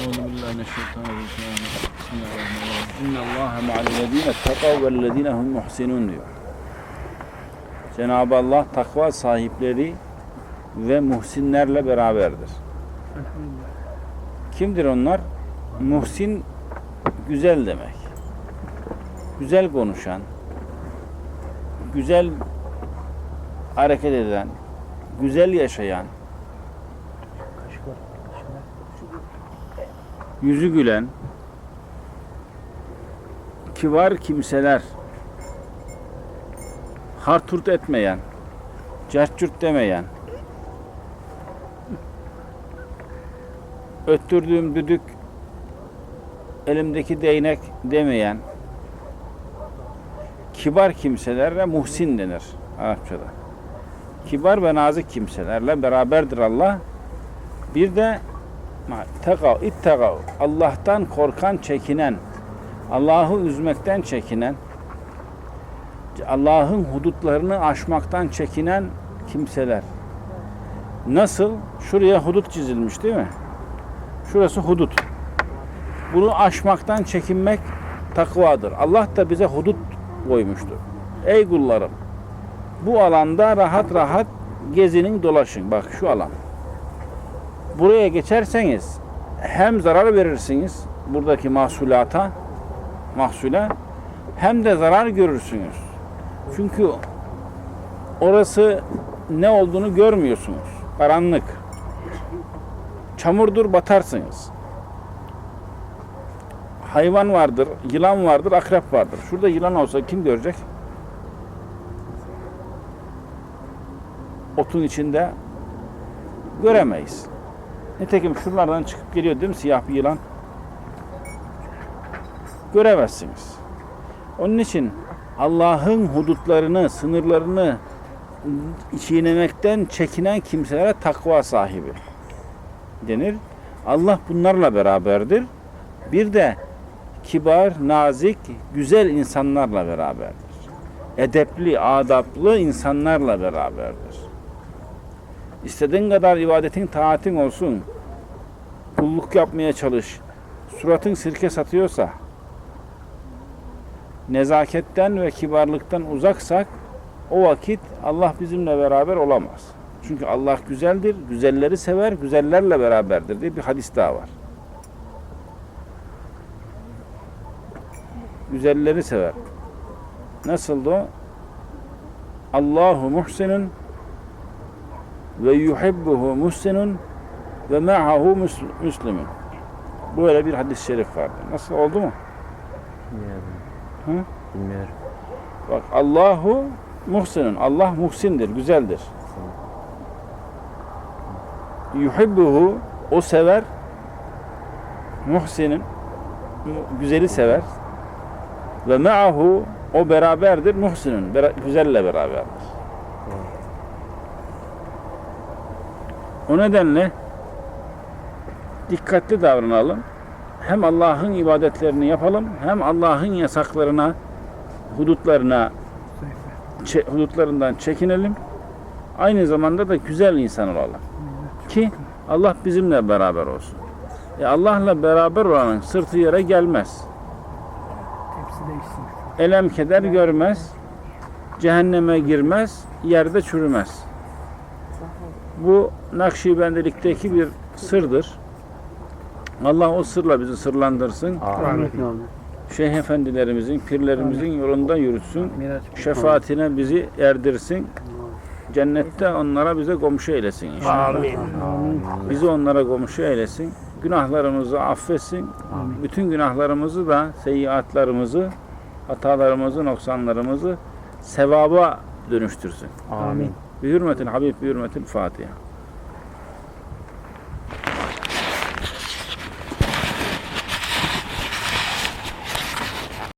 أعوذ بالله من الشيطان الرجيم بسم الله الرحمن الرحيم إن الله مع الذين اتقوا والذين هم محسنون diyor. Cenab-ı Allah takva sahipleri ve muhsinlerle beraberdir. Kimdir onlar? Muhsin güzel demek. Güzel konuşan, güzel hareket eden, güzel yaşayan, yüzü gülen, kibar kimseler, harturt etmeyen, cerçürt demeyen, öttürdüğüm düdük, elimdeki değnek demeyen, kibar kimselerle muhsin denir Arapçada. Kibar ve nazik kimselerle beraberdir Allah. Bir de tekav, ittekav, Allah'tan korkan, çekinen, Allah'ı üzmekten çekinen, Allah'ın hudutlarını aşmaktan çekinen kimseler. Nasıl? Şuraya hudut çizilmiş değil mi? Şurası hudut. Bunu aşmaktan çekinmek takvadır. Allah da bize hudut koymuştur. Ey kullarım, bu alanda rahat rahat gezinin dolaşın. Bak şu alan. Buraya geçerseniz hem zarar verirsiniz buradaki mahsulata, mahsule hem de zarar görürsünüz. Çünkü orası ne olduğunu görmüyorsunuz. Karanlık. Çamurdur batarsınız. Hayvan vardır, yılan vardır, akrep vardır. Şurada yılan olsa kim görecek? Otun içinde göremeyiz. Nitekim şuralardan çıkıp geliyor değil mi siyah bir yılan? Göremezsiniz. Onun için Allah'ın hudutlarını, sınırlarını çiğnemekten çekinen kimselere takva sahibi denir. Allah bunlarla beraberdir. Bir de kibar, nazik, güzel insanlarla beraberdir. Edepli, adaplı insanlarla beraberdir. İstediğin kadar ibadetin, taatin olsun. Kulluk yapmaya çalış. Suratın sirke satıyorsa, nezaketten ve kibarlıktan uzaksak o vakit Allah bizimle beraber olamaz. Çünkü Allah güzeldir, güzelleri sever, güzellerle beraberdir diye bir hadis daha var. Güzelleri sever. Nasıldı o? Allahu muhsinun ve yuhibbuhu muhsinun ve ma'ahu müslümun. Böyle bir hadis-i şerif vardı. Nasıl oldu mu? Bilmiyorum. Hı? Bilmiyorum. Bak Allahu muhsinun. Allah muhsindir, güzeldir. Yuhibbuhu o sever. Muhsinin mu- güzeli sever. Ve ma'ahu o beraberdir muhsinun. güzelle beraberdir. O nedenle dikkatli davranalım. Hem Allah'ın ibadetlerini yapalım, hem Allah'ın yasaklarına, hudutlarına, hudutlarından çekinelim. Aynı zamanda da güzel insan olalım. Ki Allah bizimle beraber olsun. E Allah'la beraber olanın sırtı yere gelmez. Elem keder görmez. Cehenneme girmez. Yerde çürümez. Bu Nakşibendilikteki bir sırdır. Allah o sırla bizi sırlandırsın. Amin. Şeyh efendilerimizin, pirlerimizin yolunda yürütsün. Şefaatine bizi erdirsin. Cennette onlara bize komşu eylesin inşallah. Amin. Bizi onlara komşu eylesin. Günahlarımızı affetsin. Bütün günahlarımızı da, seyyiatlarımızı, hatalarımızı, noksanlarımızı sevaba dönüştürsün. Amin. بحرمة الحبيب بحرمة الفاتحة.